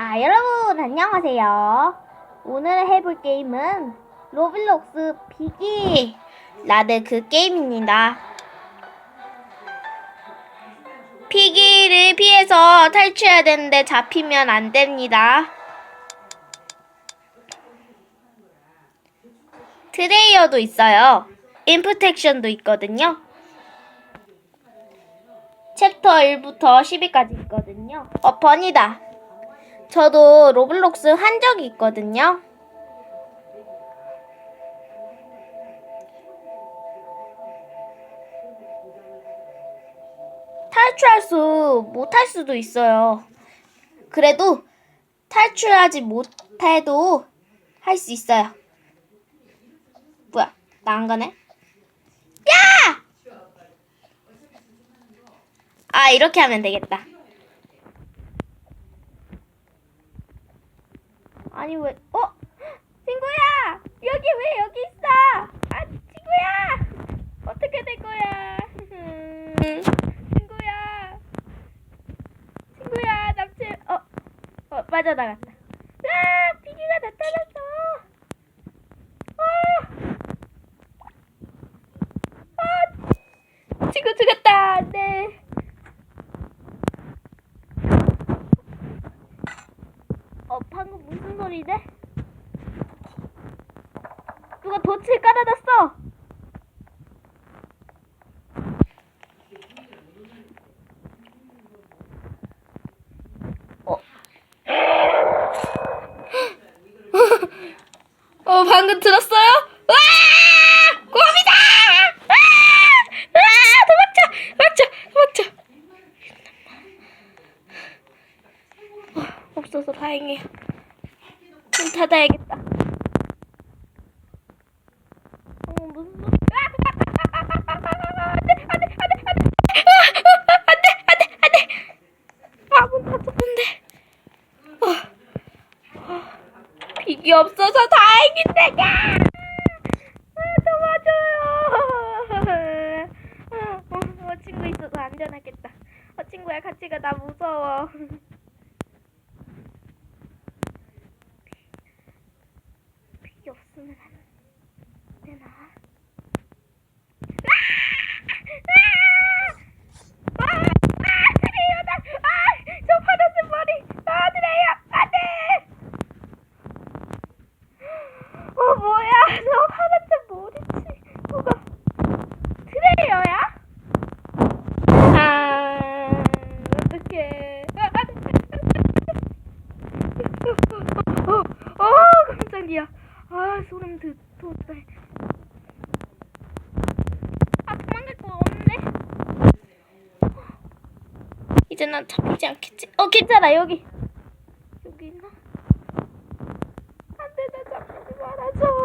자, 여러분, 안녕하세요. 오늘 해볼 게임은 로블록스 비기 라드 그 게임입니다. 피기를 피해서 탈출해야 되는데 잡히면 안 됩니다. 트레이어도 있어요. 인프텍션도 있거든요. 챕터 1부터 10위까지 있거든요. 어, 번이다. 저도 로블록스 한 적이 있거든요. 탈출할 수, 못할 수도 있어요. 그래도 탈출하지 못해도 할 수 있어요. 뭐야, 나 안 가네? 야! 아, 이렇게 하면 되겠다. 아니, 왜, 어? 친구야! 여기 왜 여기 있어? 아, 친구야! 어떻게 된 거야? 친구야! 친구야, 남친, 어, 어, 빠져나갔다. 아, 비기가 나타났어! 아! 아! 친구 죽었다! 네. 어, 방금 무슨 소리지? 누가 덫을 깔아놨어! 어. 어, 방금 들었어요? 와! 곰이다! 와! 와! 도망쳐! 도망쳐! 도망쳐! 어, 없어서 다행이에요. 문 닫아야겠다. 어, 무슨 소리? 아! 안 돼, 안 돼, 안 돼, 안 돼. 아, 안 돼, 안 돼, 안 돼. 아, 문 닫혔는데. 어, 어, 빅이 없어서 다행인데, 야! 아, 도와줘요. 어, 어, 어, 친구 있어서 안전하겠다. 어, 친구야, 같이 가. 나 무서워. Bye-bye. 난 잡히지 않겠지? 어, 괜찮아, 여기. 여기 있나? 안 돼, 나 잡히지 말아줘.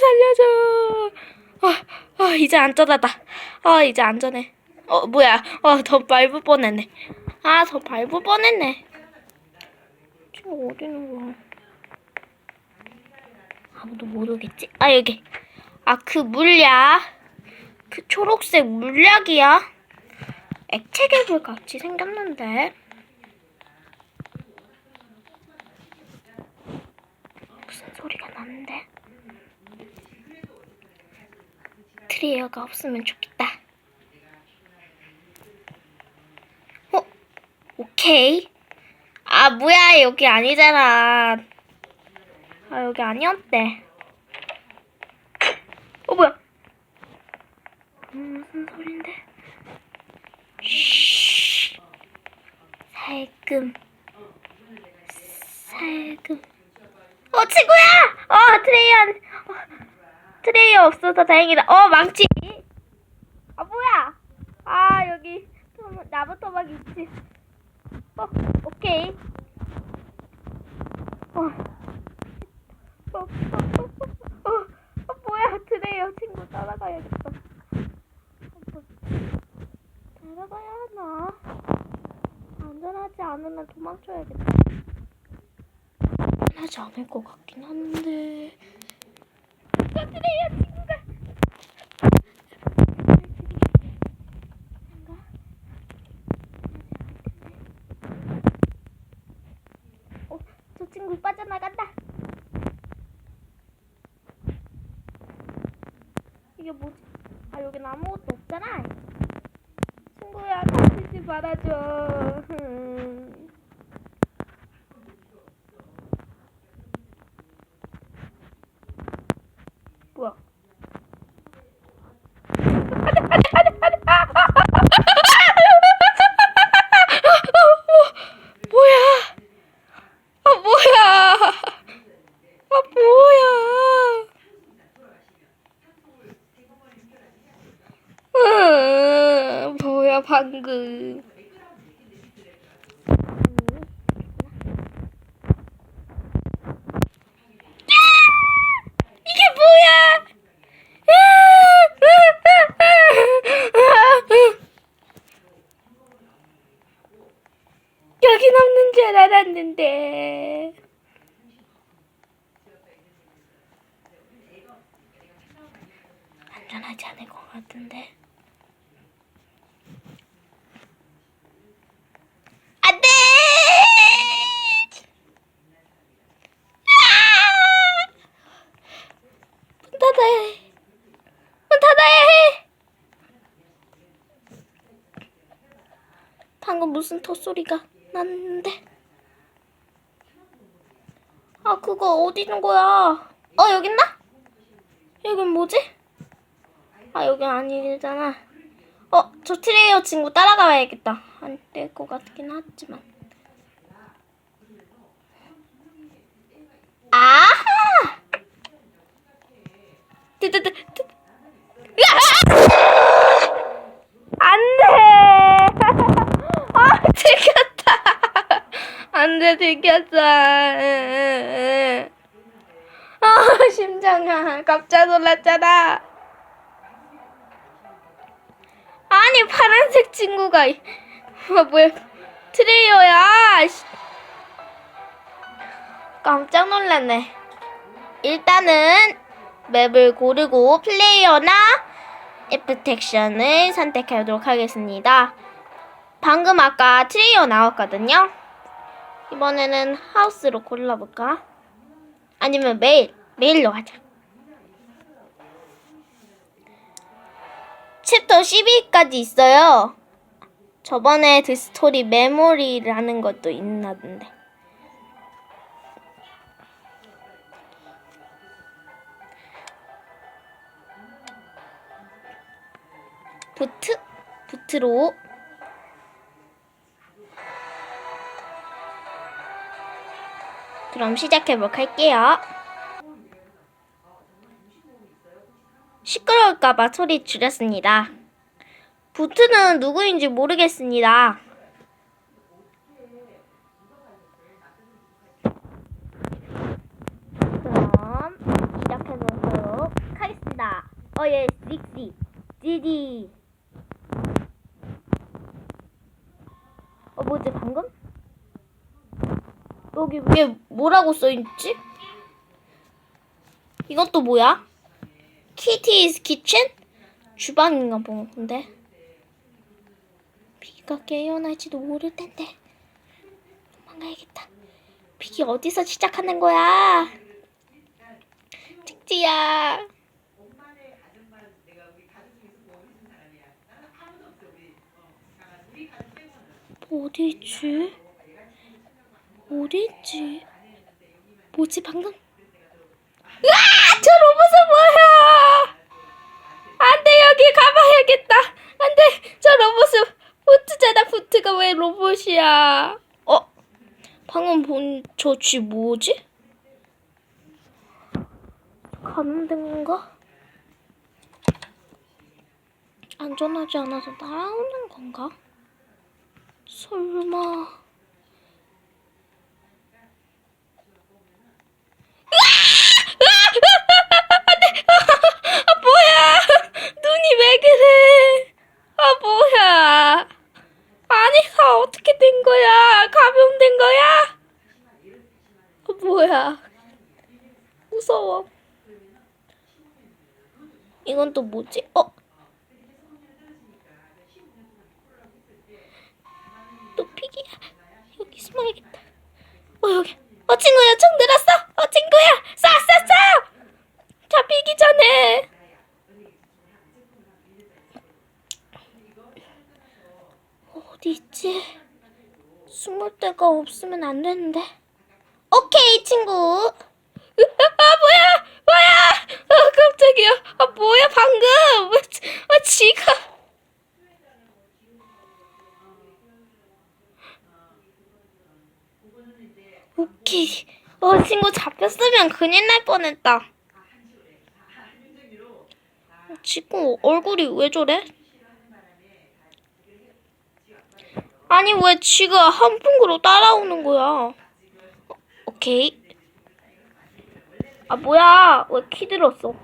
살려줘. 아, 아, 이제 안전하다. 아, 이제 안전해. 어, 뭐야. 어, 더 밟을 뻔했네. 아, 더 밟을 뻔했네. 친구 어디 있는 거야? 아무도 못 오겠지? 아 여기. 아 그 물약. 그 초록색 물약이야. 액체 개불 같이 생겼는데. 무슨 소리가 나는데? 트리어가 없으면 좋겠다. 어? 오케이. 아, 뭐야, 여기 아니잖아. 아, 여기 아니었대. 어, 뭐야? 음, 무슨 소린데? 쉬. 살금. 살금. 어, 친구야! 어, 트레이어. 어, 트레이어 없어서 다행이다. 어, 망치. 아, 뭐야? 아, 여기 토- 나무 토막 있지. 어, 오케이. 어. 어, 어, 어, 어, 어, 뭐야, 드레이어 친구 따라가야겠어. 어, 뭐, 따라가야 하나? 안전하지 않으면 도망쳐야겠다. 안전하지 않을 것 같긴 한데. 어, 드레이어 친구가. 뭔가? 나간다 나간다. 이게 뭐지? 아 여긴 아무것도 없잖아. 친구야 다치지 말아줘. 흠. 뭐야? 뭐야? 아 뭐야? 아 뭐야? 으, 줄 알았는데. 안전하지 않을 것 같은데. 안 돼! 아! 문 닫아야 해. 문 닫아야 해. 방금 무슨 턱소리가 났는데. 아, 그거 어디 있는 거야? 어, 여기 있나? 여긴 뭐지? 아, 여긴 아니잖아. 어, 저 트레이어 친구 따라가 봐야겠다. 안 될 것 같긴 하지만. 으아! 안 돼! 아, 들켰다! 안 돼, 들켰어. 아, 심장아. 깜짝 놀랐잖아. 아니, 파란색 친구가. 이- 아, 뭐야. 트레이어야. 씨. 깜짝 놀랐네. 일단은 맵을 고르고 플레이어나 애프텍션을 선택하도록 하겠습니다. 방금 아까 트레이어 나왔거든요. 이번에는 하우스로 골라볼까? 아니면 메일, 메일로 하자. 챕터 12까지 있어요. 저번에 그 스토리 메모리라는 것도 있나 본데. 부트? 부트로 그럼 시작해보도록 할게요. 시끄러울까봐 소리 줄였습니다. 부트는 누구인지 모르겠습니다. 그럼 시작해보도록 하겠습니다. 어예, 릭시, 디디. 어 뭐지 방금? 여기 위에 뭐라고 써있지? 이것도 뭐야? 키티's kitchen? 주방인가 본데 비가 깨어날지도 모를 텐데 도망가야겠다 비기 어디서 시작하는 거야? 찍지야 어디 있지? 어디 있지? 뭐지 방금? 으아! 저 로봇은 뭐야? 안돼 여기 가봐야겠다. 안돼 저 로봇은 부트잖아 부트가 왜 로봇이야? 어? 방금 본 저 쥐 뭐지? 가는 데인가? 안전하지 않아서 날아오는 건가? 설마. 이건 또 뭐지? 어? 또 피기야. 여기 숨어야겠다. 어, 여기. 어, 친구야. 총 들었어. 어, 친구야. 쏴, 쏴, 쏴. 잡히기 전에. 어디 있지? 숨을 데가 없으면 안 되는데. 아, 뭐야, 방금? 아, 지가. 오케이. 어, 친구 잡혔으면 큰일 날 뻔했다. 어, 지금 얼굴이 왜 저래? 아니 왜 지가 한 풍구로 따라오는 거야? 어, 오케이. 아 뭐야? 왜 키 들었어?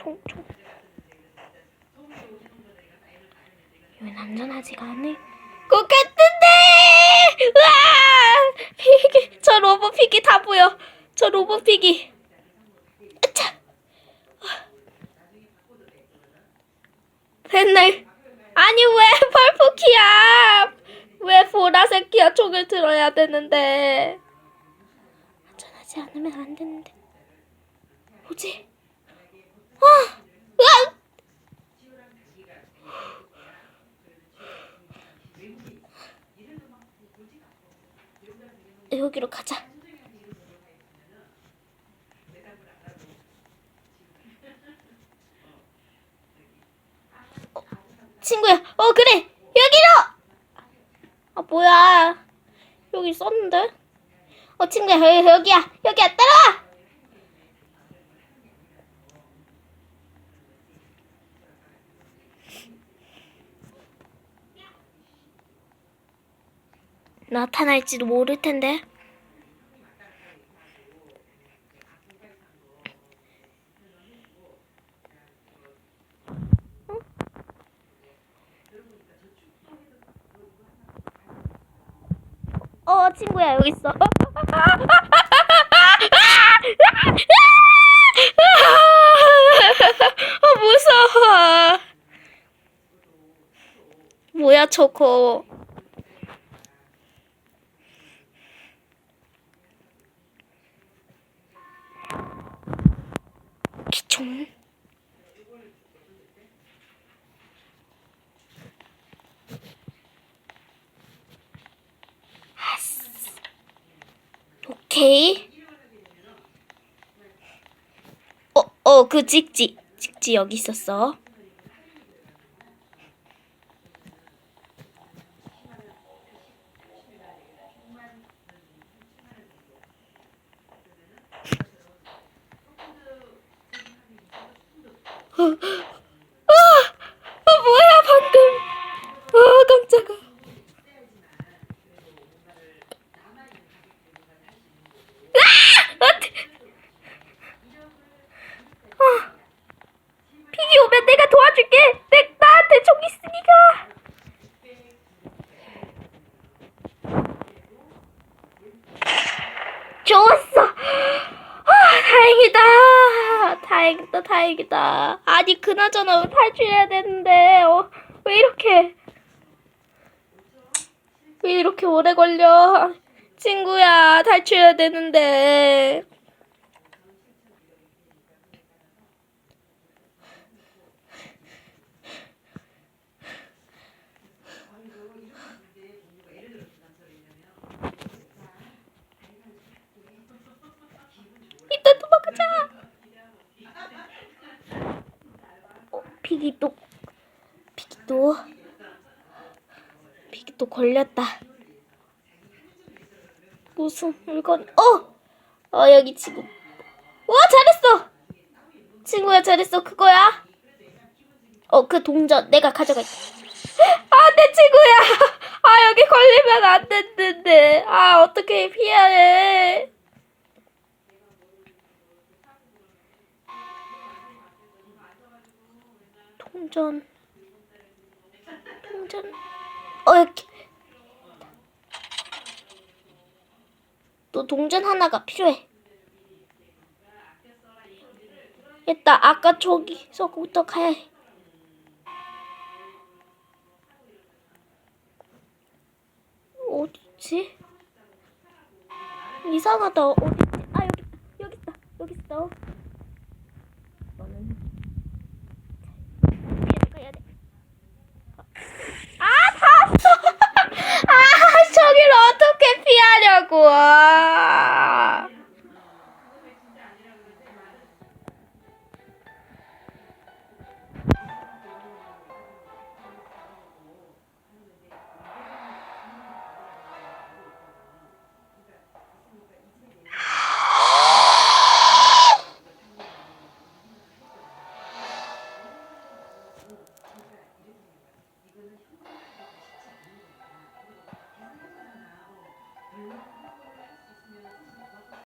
아 총, 총. 왜 안전하지가 않네? 것 같은데! 으아! 피기, 저 로봇 피기 다 보여. 저 로봇 피기. 으차! 맨날 아니 왜 펄프키야? 왜 보라색 키야 총을 들어야 되는데? 안전하지 않으면 안 되는데. 뭐지? 아! 으아! 여기로 가자. 어, 친구야, 어 그래 여기로. 아 뭐야? 여기 있었는데? 어 친구야 여기, 여기야 여기야 따라와. 나타날지도 모를 텐데. 어, 친구야, 여기 있어. 어, 무서워. 뭐야, 저거. 기총. 아스. 오케이. 어, 어, 그 직지. 직지 여기 있었어. 아, 아 뭐야 방금. 아 깜짝아. 아! 안 돼. 아, 피기 오면 내가 도와줄게. 내 나한테 총 있으니까. 좋았어. 아, 다행이다. 다행이다, 다행이다. 아니, 그나저나 탈출해야 되는데, 어, 왜 이렇게, 왜 이렇게 오래 걸려? 친구야, 탈출해야 되는데. 이따 도망가자. 어, 피기 또, 피기 또, 피기 또 걸렸다. 무슨 물건? 어, 어 여기 지금. 와 잘했어. 친구야 잘했어. 그거야. 어 그 동전 내가 가져갈게. 안돼 친구야. 아 여기 걸리면 안 됐는데. 아 어떻게 피해야 해? 동전. 동전. 어, 여기. 또 동전 하나가 필요해. 됐다. 아까 저기서부터 가야 해. 어디지? 이상하다. 어디